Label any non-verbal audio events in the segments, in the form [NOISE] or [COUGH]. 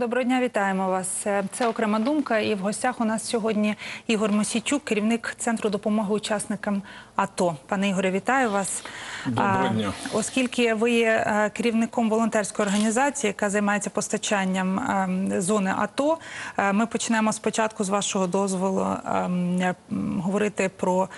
Доброго дня, вітаємо вас. Е, Це окрема думка. І в гостях у нас сьогодні Ігор Мосійчук, керівник центру допомоги учасникам АТО. Пане Ігоре, вітаю вас. Доброго дня. Оскільки ви є е, керівником волонтерської організації, яка займається постачанням е, зони АТО, е, ми почнемо спочатку з вашого дозволу е, говорити про.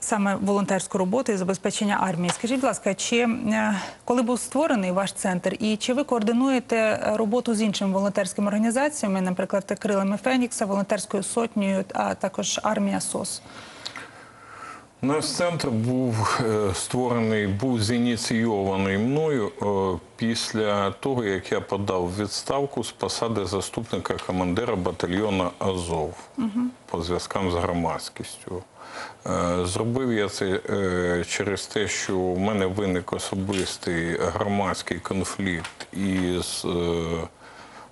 Саме волонтерську роботу і забезпечення армії. Скажіть, будь ласка, чи е, коли був створений ваш центр, і чи ви координуєте е, роботу з іншими волонтерськими організаціями, наприклад, крилами Фенікса, волонтерською сотнею, а також армія СОС? Наш центр був е, створений, був зініційований мною е, після того, як я подав відставку з посади заступника командира батальйону Азов по зв'язкам з громадськістю. Е, Зробив я це через те, що в мене виник особистий громадський конфлікт із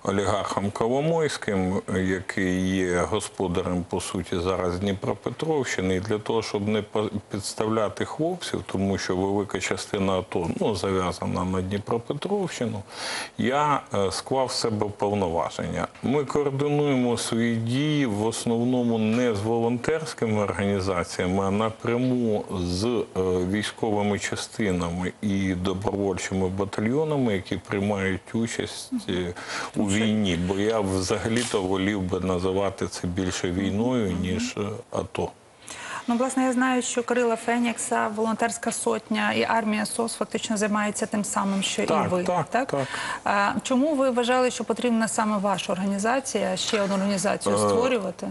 олігархом Коломойським, який є господарем по суті зараз Дніпропетровщини, і для того, щоб не підставляти хлопців, тому що велика частина АТО ну, зав'язана на Дніпропетровщину, я е, склав в себе повноваження. Ми координуємо свої дії в основному не з волонтерськими організаціями, а напряму з е, військовими частинами і добровольчими батальйонами, які приймають участь е, у війні. Бо я взагалі-то волів би називати це більше війною, ніж е, АТО. Ну, власне, я знаю, що Крила Фенікса, волонтерська сотня і армія СОС фактично займаються тим самим, що Так, і ви. так, так. А, чому ви вважали, що потрібна саме ваша організація, ще одну організацію Е, створювати?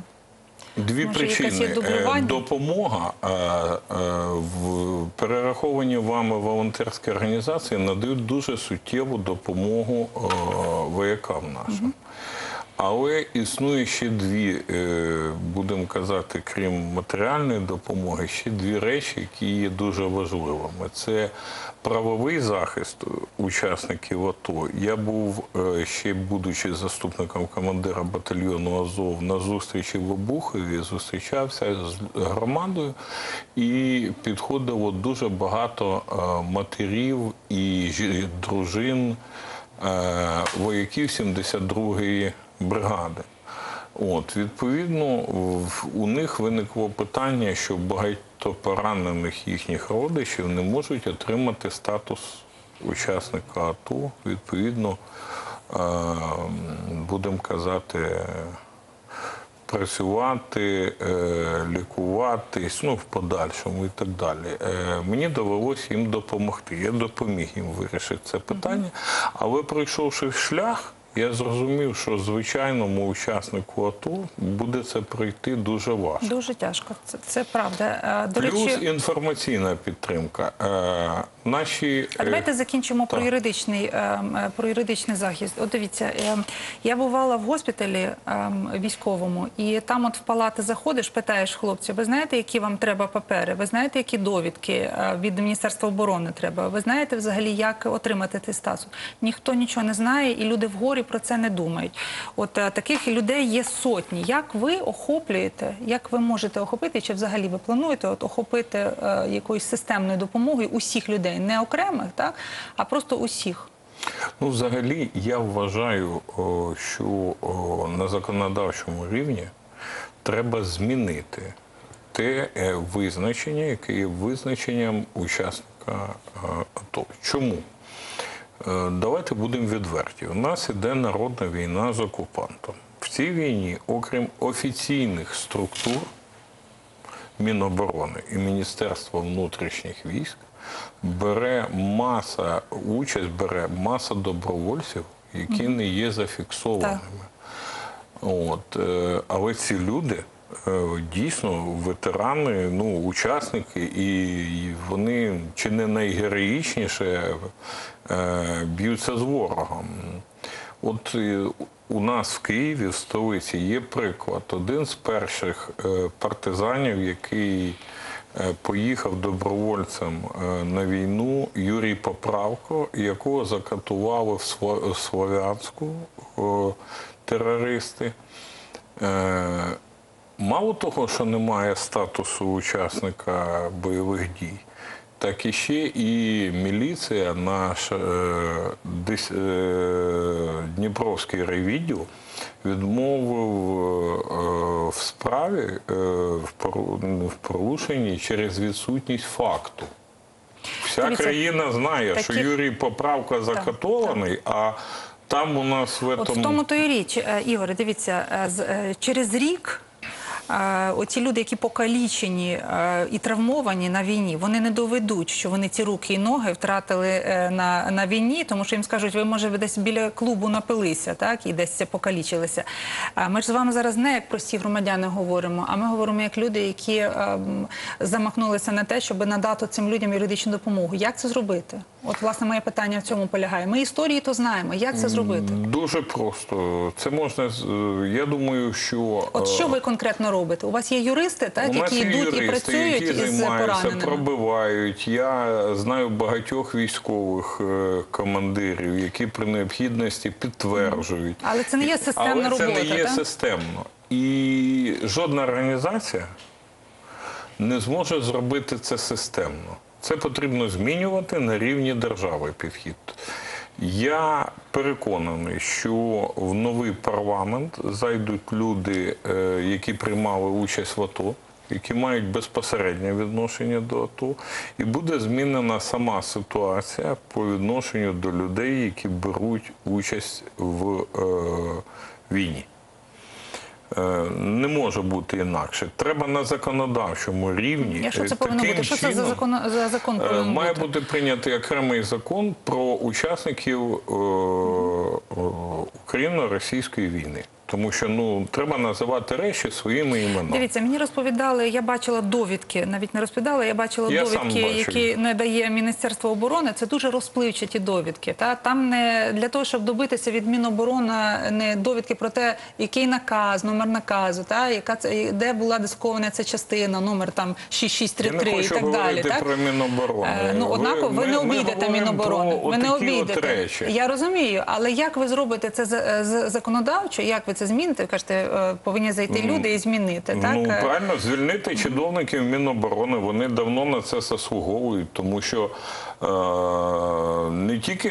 Дві Може, причини. Е, Допомога е, е, в перераховані вами волонтерські організації надають дуже суттєву допомогу воякам нашим. Але існує ще дві, будемо казати, крім матеріальної допомоги, ще дві речі, які є дуже важливими. Це правовий захист учасників АТО. Я був е, ще будучи заступником командира батальйону Азов на зустрічі в Обухові, зустрічався з громадою і підходило дуже багато е, матерів і дружин е, вояків 72-ї бригади. От, відповідно, у них виникло питання, що багато поранених їхніх родичів не можуть отримати статус учасника АТО. Відповідно, е, будемо казати, працювати, е, лікуватись, ну в подальшому і так далі. Е, Мені довелося їм допомогти. Я допоміг їм вирішити це питання. Але пройшовши шлях, я зрозумів, що звичайному учаснику АТО буде це пройти дуже важко. Дуже тяжко. Це, це правда. Е, До Плюс речі, інформаційна підтримка. Наші А е, давайте закінчимо про юридичний е, е, про юридичний захист. От дивіться, е, я бувала в госпіталі е, військовому, і там, от в палати заходиш, питаєш хлопців, ви знаєте, які вам треба папери? Ви знаєте, які довідки е, від Міністерства оборони треба? Ви знаєте взагалі, як отримати цей статус? Ніхто нічого не знає, і люди вгорі про це не думають. От таких людей є сотні. Як ви охоплюєте? Як ви можете охопити? Чи взагалі ви плануєте от охопити якоюсь системною допомогою усіх людей, не окремих, так а просто усіх? Ну, взагалі, я вважаю, що на законодавчому рівні треба змінити те е, визначення, яке є визначенням учасника е, АТО. Чому? Е, Давайте будемо відверті. У нас іде народна війна з окупантом. В цій війні, окрім офіційних структур, Міноборони і Міністерства внутрішніх військ бере маса участь, бере маса добровольців, які не є зафіксованими. От, е, але ці люди е, дійсно ветерани, ну, учасники, і вони чи не найгероїчніше е, б'ються з ворогом. От у нас в Києві, в столиці, є приклад. Один з перших партизанів, який поїхав добровольцем е, на війну, Юрій Поправко, якого закатували в Слов'янську е, терористи. Е, Мало того, що немає статусу учасника бойових дій, так і ще і міліція, наш е, десь, е, Дніпровський райвідділ відмовив е, в справі в, порушенні через відсутність факту. Вся країна знає, що Юрій Поправка закатований, а там у нас в От этом... в тому то і річ, Ігоре, дивіться, через рік. Оці люди, які покалічені і травмовані на війні, вони не доведуть, що вони ці руки і ноги втратили е, на, на війні, тому що їм скажуть, ви може ви десь біля клубу напилися, так і десь покалічилися. Ми ж з вами зараз не як прості громадяни говоримо, а ми говоримо як люди, які е, замахнулися на те, щоб надати цим людям юридичну допомогу. Як це зробити? От власне моє питання в цьому полягає. Ми історії то знаємо. Як це зробити? Дуже просто. Це можна, е, я думаю, що... От е, що ви конкретно робите? У вас є юристи, так, які йдуть і працюють які із пораненими? пробивають. Я знаю багатьох військових е, командирів, які при необхідності підтверджують. Але це не є системна Але це не є так? системно. І жодна організація не зможе зробити це системно. Це потрібно змінювати на рівні держави підхід. Я переконаний, що в новий парламент зайдуть люди, е, які приймали участь в АТО, які мають безпосереднє відношення до АТО, і буде змінена сама ситуація по відношенню до людей, які беруть участь в е, війні. Е, Не може бути інакше. Треба на законодавчому рівні. Якщо що е, це повинно таким бути? Що це за закон за закон е, повинен Має бути? бути прийнятий окремий закон про учасників е, е, Україно-російської війни. Тому що ну треба називати речі своїми іменами. Дивіться, мені розповідали, я бачила довідки, навіть не розповідала, я бачила Я довідки, які їх. не дає Міністерство оборони. Це дуже розпливчаті довідки. Та там не для того, щоб добитися від Міноборони не довідки про те, який наказ, номер наказу, та яка це де була дискована ця частина, номер там Я 6633 не і так далі. Так? про Міноборони. Е, Ну, однаково, ви, ми- не обійдете Міноборони. Ви не обійдете. Я розумію, але як ви зробите це за- за- законодавчо? Як ви це зміните? Ви кажете, е, повинні зайти люди і змінити. Так Ну правильно, звільнити чиновників Міноборони. Вони давно на це заслуговують, тому що е, не тільки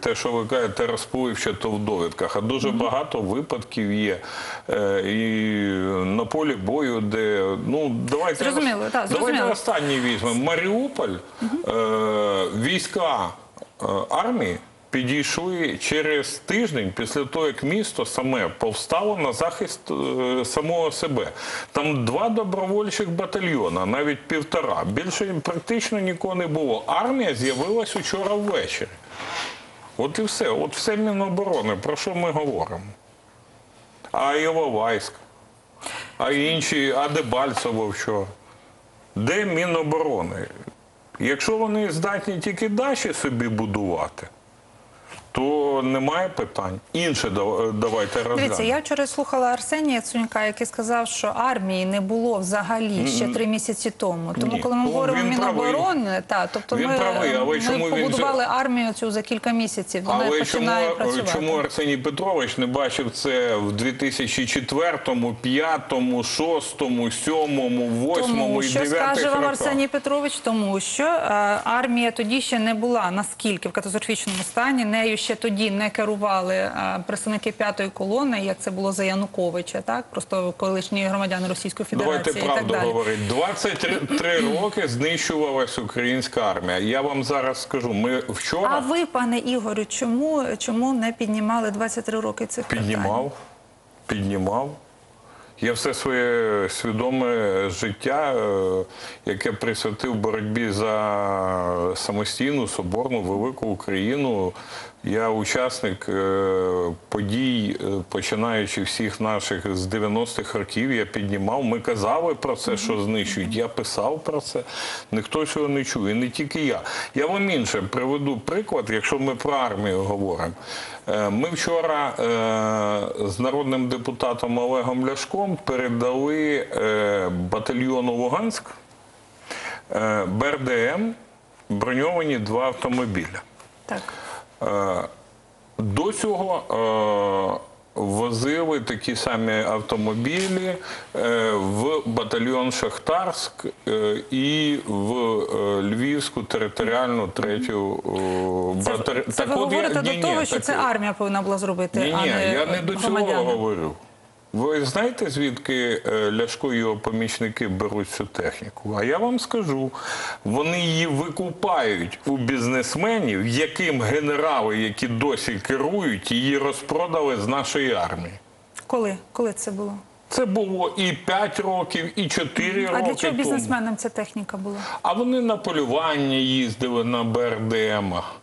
те, що ви кажете, розпливчато в довідках, а дуже багато випадків є е, і на полі бою, де ну давайте Зрозуміло, так, давайте зрозуміло. останній візьмемо. Маріуполь е, війська е, армії. Підійшли через тиждень після того, як місто саме повстало на захист е, самого себе. Там два добровольчих батальйона, навіть півтора. Більше практично нікого не було. Армія з'явилась учора ввечері. От і все. От все Міноборони. Про що ми говоримо? А Іловайськ, а інші, а Дебальцево вчора. Де Міноборони? Якщо вони здатні тільки дачі собі будувати, то немає питань. Інше да- давайте Дивіться, я вчора слухала Арсенія Цунька, який сказав, що армії не було взагалі ще три місяці тому. Тому, Ні. коли ми говоримо Міноборони, та тобто Він ми, правий, але ми чому він побудували армію цю за кілька місяців. Вона Але чому, починає працювати. чому Арсеній Петрович не бачив це в 2004, 2005, 2006, 2007, 2008 Тому і що скаже вам роках? Арсеній Петрович, тому що е, армія тоді ще не була наскільки в катастрофічному стані. Нею ще тоді не керували е, представники п'ятої колони, як це було за Януковича, так просто колишні громадяни Російської Давайте Федерації і так правду далі. говорити. 23 роки знищувалась українська армія. Я вам зараз скажу, ми вчора А ви, пане Ігорю, чому, чому не піднімали 23 роки цих питань? піднімав, піднімав. Я все своє свідоме життя, е, яке присвятив боротьбі за самостійну, соборну, велику Україну. Я учасник е, подій, е, починаючи всіх наших з 90-х років, я піднімав. Ми казали про це, що знищують. Я писав про це. Ніхто цього не чує, не тільки я. Я вам інше приведу приклад, якщо ми про армію говоримо. Ми вчора з народним депутатом Олегом Ляшком передали е, батальйону Луганськ е, БРДМ броньовані два автомобіля. Так. Е, До цього возили такі самі автомобілі в батальйон Шахтарськ і в Львівську територіальну третю е, Це, це ви говорите до того, що це армія повинна була зробити, Ні, а ні, не я не до цього говорю. Ви знаєте, звідки е, Ляшко і його помічники беруть цю техніку? А я вам скажу, вони її викупають у бізнесменів, яким генерали, які досі керують, її розпродали з нашої армії. Коли? Коли це було? Це було і 5 років, і 4 А роки. для чого бізнесменам ця техніка була? А вони на полювання їздили на БРДМах.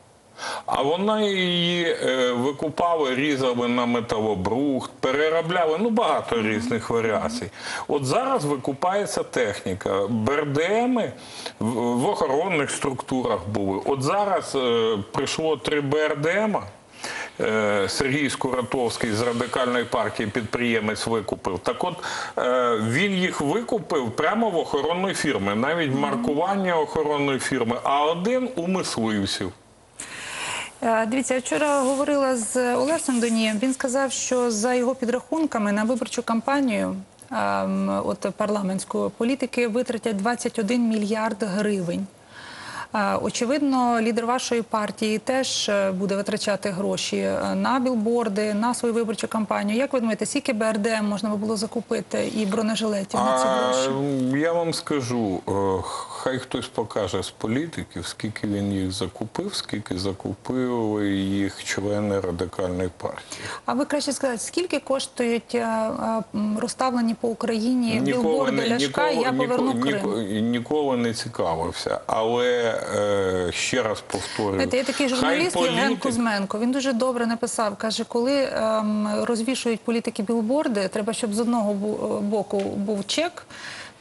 А вона її е, викупали, різали на металобрухт, переробляли, ну багато різних варіацій. От зараз викупається техніка. БРДМи в, охоронних структурах були. От зараз е, прийшло три БРДМа. Е, Сергій Скуратовський з радикальної партії підприємець викупив. Так от він їх викупив прямо в охоронної фірми, навіть маркування охоронної фірми, а один у мисливців. Е, Дивіться, я вчора говорила з Олесом Донієм. Він сказав, що за його підрахунками на виборчу кампанію ем, от парламентської політики витратять 21 мільярд гривень. Очевидно, лідер вашої партії теж е, буде витрачати гроші е, на білборди, на свою виборчу кампанію. Як ви думаєте, скільки БРДМ можна було закупити і бронежилетів на ці А гроші? я вам скажу, е, хай хтось покаже з політиків, скільки він їх закупив, скільки закупили їх члени радикальної партії. А ви краще сказати, скільки коштують розставлені по Україні білборди Ляшка, і я поверну ніколи, Крим? ніколи, ніколи не цікавився. Але е, ще раз повторюю, Знаєте, є такий журналіст журналіст Євген Кузьменко. Він дуже добре написав. Каже, коли ем, розвішують політики білборди, треба, щоб з одного боку був чек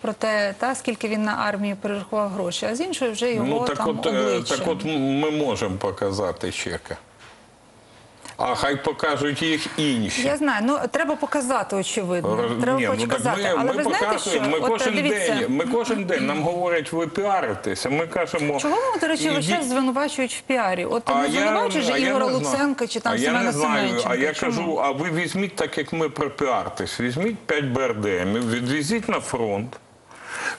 про те, та скільки він на армію перерахував гроші, а з іншої вже його Ну так там от, е, обличчя. так от ми можемо показати чеки. А хай покажуть їх інші. Я знаю, ну треба показати, очевидно. Роз- Треба Ні, ну, так ми, Але ми ви знаєте, що ми От, кожен дивіться, день, ми кожен день нам говорять, ви піаритеся. Ми кажемо, Чого ви, до речі, весь час звинувачують в піарі? От А не звинувачуєш же Ігора. Луценка чи там а я Семена не знаю, Семенченка. А я Чому? кажу, а ви візьміть так, як ми пропіартись. Візьміть 5 БРДМів, відвезіть на фронт,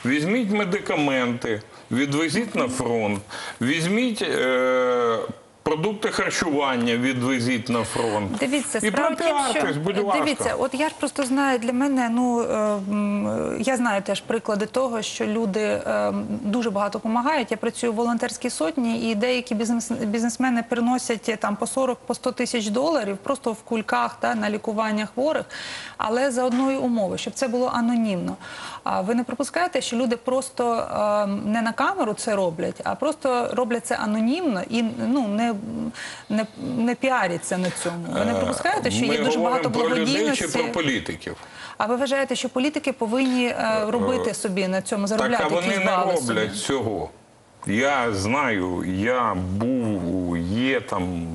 візьміть медикаменти, відвезіть на фронт, візьміть. Е- Продукти харчування відвезіть на фронт. Дивіться, і справа в пропіартись, що будь ласка. дивіться, от я ж просто знаю для мене. Ну е, я знаю теж приклади того, що люди е, дуже багато допомагають. Я працюю в волонтерській сотні, і деякі бізнес, бізнесмени приносять е, там по 40 по 100 тисяч доларів просто в кульках та на лікування хворих, але за одної умови, щоб це було анонімно. А ви не пропускаєте, що люди просто е, не на камеру це роблять, а просто роблять це анонімно і ну не, не, не піаряться на цьому. Ви не пропускаєте, що Ми є дуже багато говоримо про людей чи про політиків. А ви вважаєте, що політики повинні е, робити собі на цьому заробляти Так, а вони не роблять собі? цього. Я знаю, я був, є там,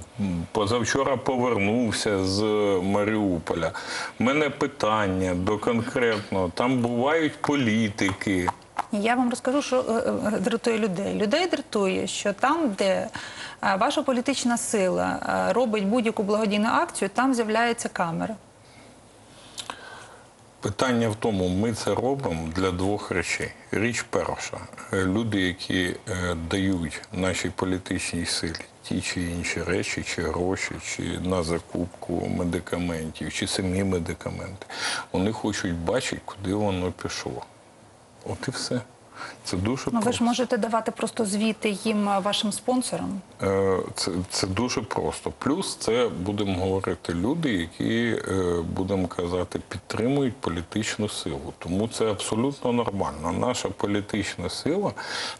позавчора повернувся з Маріуполя. У мене питання до конкретного. Там бувають політики. Я вам розкажу, що е, е, дратує людей. Людей дратує, що там, де е, ваша політична сила е, робить будь-яку благодійну акцію, там з'являється камера. Питання в тому, ми це робимо для двох речей. Річ перша, е, люди, які е, дають нашій політичній силі ті чи інші речі, чи гроші, чи на закупку медикаментів, чи самі медикаменти, вони хочуть бачити, куди воно пішло. От і все. Це дуже Ну ви ж можете давати просто звіти їм е, вашим спонсорам. Е, Це, це дуже просто. Плюс це будемо говорити люди, які е, будемо казати, підтримують політичну силу. Тому це абсолютно нормально. Наша політична сила,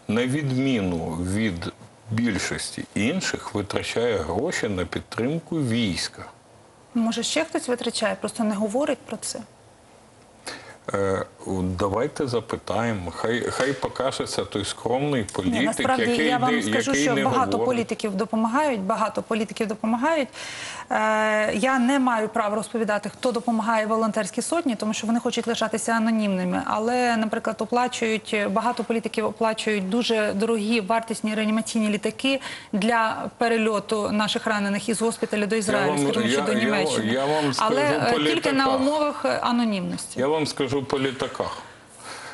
на відміну від більшості інших, витрачає гроші на підтримку війська. Може, ще хтось витрачає, просто не говорить про це. Е, Давайте запитаємо. Хай хай покажеться той скромний політик, Ні, насправді який я вам скажу, який що не багато говорить. політиків допомагають. Багато політиків допомагають. Е, я не маю права розповідати, хто допомагає волонтерській сотні, тому що вони хочуть лишатися анонімними. Але, наприклад, оплачують багато політиків оплачують дуже дорогі вартісні реанімаційні літаки для перельоту наших ранених із госпіталя до Ізраїлю, скажімо, чи я- до я- Німеччини. я вам скажу Але е, тільки на умовах анонімності. Я вам скажу по літаках.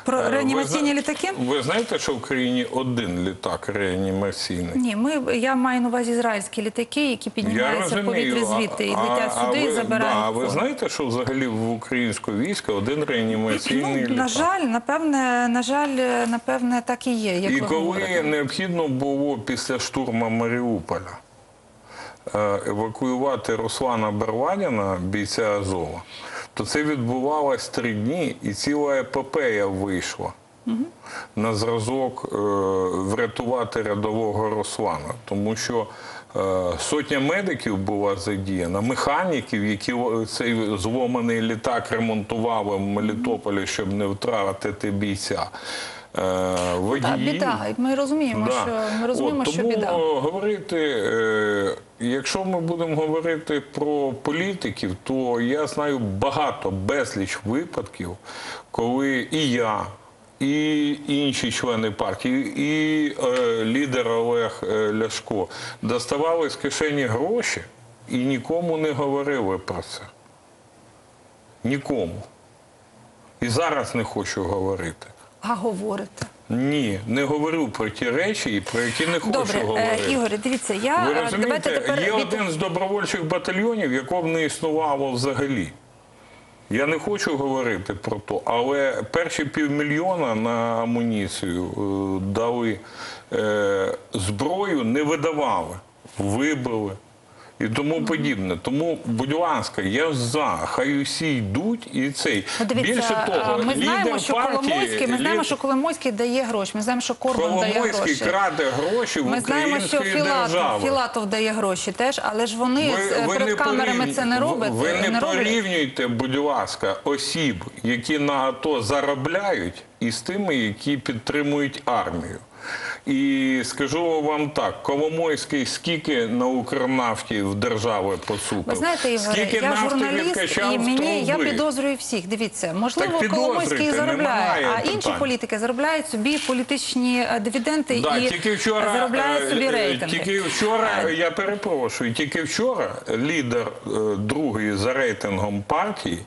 Про Е, реанімаційні ви, літаки? Ви знаєте, що в Україні один літак реанімаційний? Ні, ми я маю на увазі ізраїльські літаки, які піднімаються в повітрі звідти і летять а сюди і забирають. Да, а ви знаєте, що взагалі в українського війська один реанімаційний Ну, на жаль, напевне, на жаль, напевне, так і є. Як І ви коли говорите. необхідно було після штурму Маріуполя е, евакуювати Руслана Берваніна, бійця Азова, то це відбувалось три дні, і ціла епопея вийшла. На зразок е, врятувати рядового Руслана, тому що е, сотня медиків була задіяна, механіків, які цей зломаний літак ремонтували в Мелітополі, щоб не втратити бійця. Е, Та, водії. біда. Ми розуміємо, Да. що ми розуміємо, От, що біда. говорити, е, якщо ми будемо говорити про політиків, то я знаю багато безліч випадків, коли і я. І інші члени партії, і е, лідер Олег е, Ляшко доставали з кишені гроші і нікому не говорили про це. Нікому. І зараз не хочу говорити. А говорите. Ні, не говорю про ті речі, про які не хочу Добре, говорити. е, Ігорі, дивіться, я Ви е, розумієте, тепер є один з добровольчих батальйонів, якого не існувало взагалі. Я не хочу говорити про то, але перші півмільйона на амуніцію е, дали е, зброю, не видавали, вибили і тому подібне. Тому, будь ласка, я за, хай усі йдуть і цей. Ну, Дивіться, Більше того, е, ми знаємо, лідер що партії, Коломойський, ми знаємо, лід- що Коломойський дає гроші. Ми знаємо, що Корбан дає Коломойський гроші. краде гроші в Ми знаємо, що української Філатов, держави. Філатов дає гроші теж, але ж вони з- е, перед камерами це не роблять. Ви не, не роблять. порівнюйте, будь ласка, осіб, які на АТО заробляють, із тими, які підтримують армію. І скажу вам так: Коломойський скільки на Укрнафті в держави посупив? Ви знаєте, Ігоре, скільки я журналіст, і мені я підозрюю всіх. Дивіться, можливо, Коломойський заробляє, а інші питань. політики заробляють собі політичні е, дивіденди Да, і тільки вчора, заробляють е, собі е, рейтинги. Тільки вчора, я перепрошую, тільки вчора лідер е, другої за рейтингом партії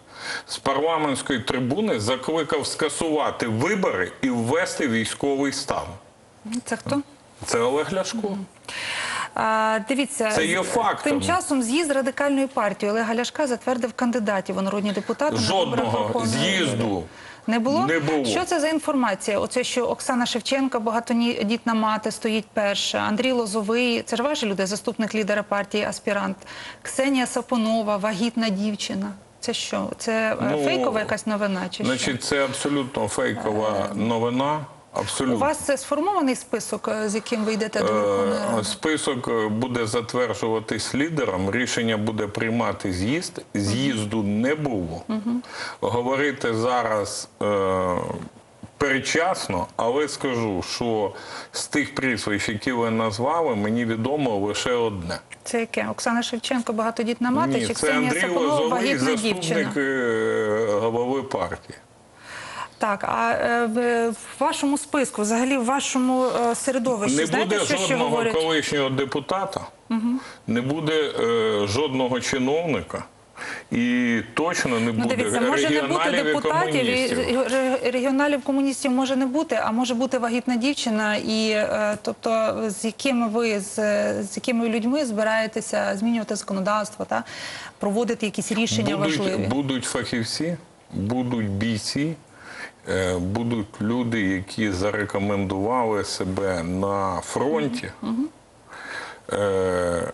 з парламентської трибуни закликав скасувати вибори і ввести військовий стан. Це хто? Це Олег Ляшко. А, дивіться, Це є фактом. Тим часом з'їзд радикальної партії Олега Ляшка затвердив кандидатів у народні депутати. на виборах Жодного Верховної Ради. з'їзду Не було? Не було. Що це за інформація? Оце, що Оксана Шевченка, багатодітна мати, стоїть перша. Андрій Лозовий, це ж ваші люди, заступник лідера партії, аспірант. Ксенія Сапонова, вагітна дівчина. Це що? Це е, Ну, фейкова якась новина? Чи що? Значить, це абсолютно фейкова новина. Абсолютно. У вас це сформований список, е, з яким ви йдете до Верховної Е, Ради? Список е, буде затверджуватись лідером. Рішення буде приймати з'їзд. З'їзду не було. Говорити зараз е, передчасно, але скажу, що з тих прізвищ, які ви назвали, мені відомо лише одне. Це яке? Оксана Шевченко, багатодітна мати, Ні, чи Ксенія Андрій Лозовий, заступник е, голови партії. Так, а е, в, вашому списку, взагалі в вашому е, середовищі, Не знаєте, буде що ще жодного говорять? колишнього депутата, не буде е, жодного чиновника. І точно не Ну, буде дивіться, може не бути регіоналів і депутатів, і, комуністів. і ре- регіоналів комуністів може не бути, а може бути вагітна дівчина. І е, тобто, з якими ви з, з якими людьми збираєтеся змінювати законодавство та проводити якісь рішення будуть, важливі? будуть фахівці, будуть бійці, будуть люди, які зарекомендували себе на фронті. Е,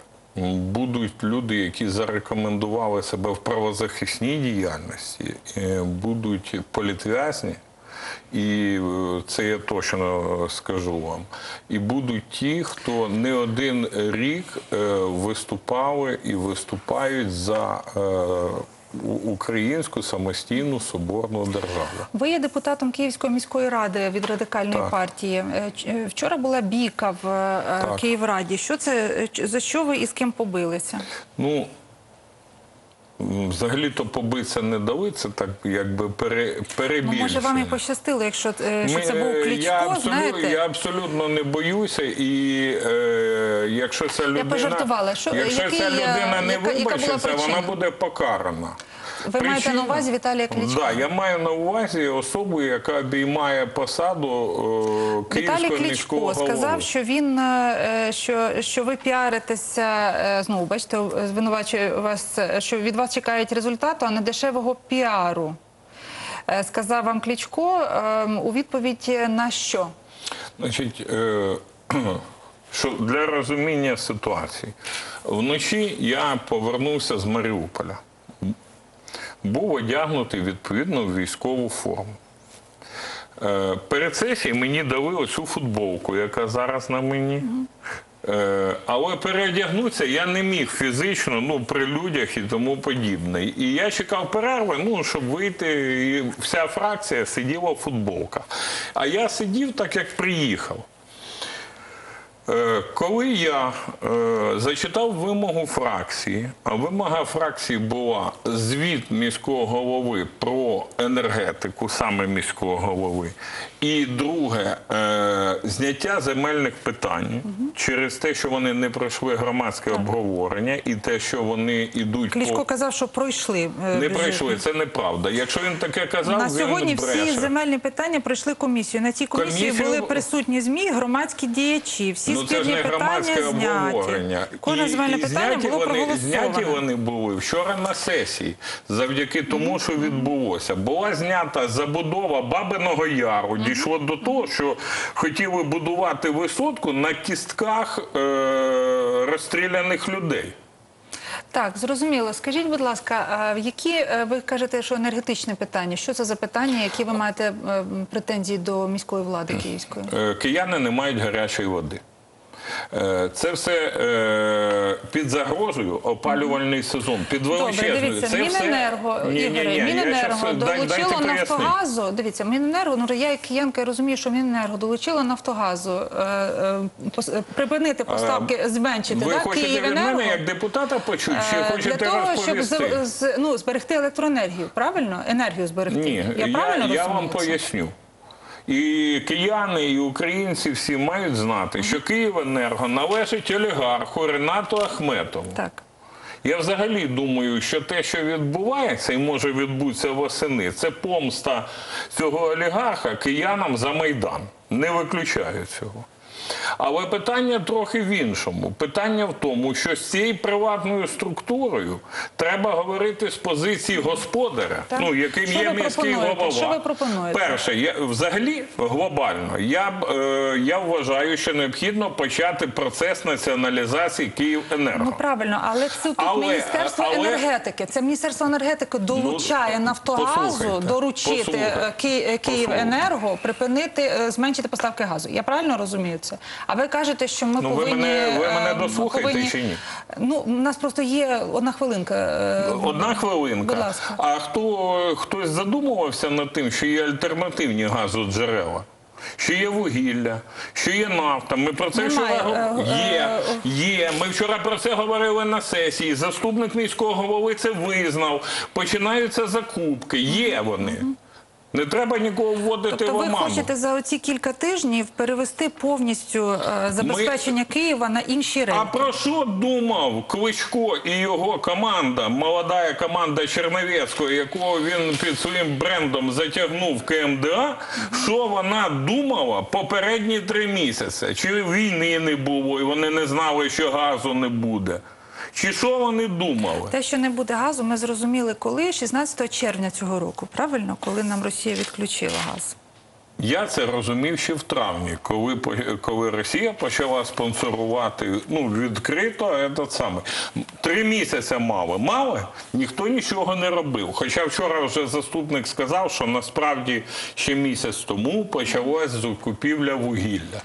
Будуть люди, які зарекомендували себе в правозахисній діяльності, е, будуть політв'язні, і е, це я точно скажу вам. І будуть ті, хто не один рік е, виступали і виступають за е, українську самостійну соборну державу. Ви є депутатом Київської міської ради від радикальної Так. партії. Е, е, Вчора була бійка в е, Так. Київраді. Що це за що ви і з ким побилися? Ну, взагалі-то побитися не дали, це так якби пере, Ну, може, вам і пощастило, якщо е, що Ми, це був е, Кличко, я, абсолютно, знаєте? я абсолютно не боюся, і е, якщо ця людина, пожартувала. Що- якщо який, ця людина не яка- яка вибачиться, вона буде покарана. Ви маєте на увазі Віталія Кличка? Так, я маю на увазі особу, яка обіймає посаду е, Віталій Київського міського Кличко голови. сказав, що він е, що, що ви піаритеся е, знову. Бачите, звинувачує вас, що від вас чекають результату, а не дешевого піару. Е, Сказав вам Кличко е, у відповідь на що? Значить, е, [CLEARS THROAT] що для розуміння ситуації. Вночі я повернувся з Маріуполя. Був одягнутий відповідно в військову форму. Е, Перед сесією мені дали оцю футболку, яка зараз на мені. Е, Але переодягнутися я не міг фізично, ну, при людях і тому подібне. І я чекав перерви, ну, щоб вийти, і вся фракція сиділа в футболках. А я сидів так, як приїхав. Е, Коли я е, зачитав вимогу фракції, а вимога фракції була звіт міського голови про енергетику, саме міського голови, і друге е, зняття земельних питань через те, що вони не пройшли громадське обговорення, і те, що вони йдуть Кличко по казав, що пройшли. не пройшли. Це неправда. Якщо він таке казав, На він сьогодні бреше. всі земельні питання пройшли комісію. На цій комісії Комісію- були присутні ЗМІ, громадські діячі. Всі Ну, це ж не громадське обговорення. Кожне земельне і питання зняті було вони. Зняті вони були вчора на сесії, завдяки тому, що відбулося. Була знята забудова Бабиного Яру. Дійшло до того, що хотіли будувати висотку на кістках е- розстріляних людей. Так, зрозуміло. Скажіть, будь ласка, які е, ви кажете, що енергетичне питання? Що це за питання, які ви маєте е, претензії до міської влади київської? Е, Кияни не мають гарячої води. Е, Це все е, під загрозою опалювальний сезон, під Добре, дивіться, Це Міненерго, все... Ігоре, Міненерго щас- долучило. Нафтогазу. Дивіться, Міненерго, ну я як киянка розумію, що Міненерго долучило Нафтогазу е, е, е, припинити поставки, зменшити Ви да, хочете від мене як депутата почути, чи Е, хочете для того, щоб розповісти? з, з- ну, зберегти електроенергію, правильно? Енергію зберегти. Ні, я, я, правильно я, вам поясню. І кияни, і українці всі мають знати, що Київенерго належить олігарху Ренату Ахметову. Так. Я взагалі думаю, що те, що відбувається і може відбутися восени, це помста цього олігарха киянам за Майдан. Не виключаю цього. Але питання трохи в іншому. Питання в тому, що з цією приватною структурою треба говорити з позиції господаря, Так. ну яким Що є міський голова. Що ви пропонуєте? Перше, я взагалі глобально, я б е, я вважаю, що необхідно почати процес націоналізації Київенерго. Ну правильно, але це тут Але- міністерство але- енергетики. Це міністерство енергетики долучає Ну, Нафтогазу доручити е, Ки- Київенерго припинити е, зменшити поставки газу. Я правильно розумію це? А ви кажете, що ми Ну, ви мене- ви е, мене дослухаєте повинні- чи ні? Ну у нас просто є одна хвилинка. е, Одна хвилинка. Будь ласка. А хто хтось задумувався над тим, що є альтернативні газоджерела? Що є вугілля, що є нафта. Ми про це Немає, вчора е, є, є. Ми вчора про це говорили на сесії. Заступник міського голови це визнав. Починаються закупки. Є вони. Не треба нікого вводити Тобто в ви хочете за оці кілька тижнів перевести повністю е, забезпечення Києва на інші рейки? А про що думав Кличко і його команда, молода команда Черновецького, якого він під своїм брендом затягнув КМДА? Що вона думала попередні три місяці? Чи війни не було, і вони не знали, що газу не буде? Чи що вони думали? Те, що не буде газу, ми зрозуміли коли 16 червня цього року, правильно, коли нам Росія відключила газ. Я це розумів ще в травні, коли, коли Росія почала спонсорувати ну, відкрито це саме. Три місяці мали. Мали, ніхто нічого не робив. Хоча вчора вже заступник сказав, що насправді ще місяць тому почалась закупівля вугілля.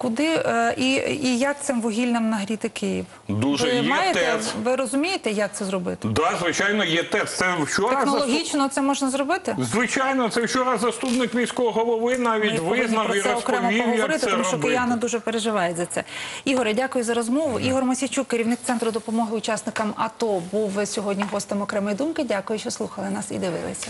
Куди е, і, і як цим вугіллям нагріти Київ? Дуже ви є маєте, ТЕЦ. ви розумієте, як це зробити? Да, звичайно, є ТЕЦ. Це вчора заступ... Технологічно це можна зробити? Звичайно, це вчора заступник міського голови навіть Ми визнав і це окремо розповів, як поговорити, це тому що робити. кияни дуже переживають за це. Ігоре, дякую за розмову. Ігор Мосійчук, керівник центру допомоги учасникам АТО, був сьогодні гостем окремої думки. Дякую, що слухали нас і дивилися.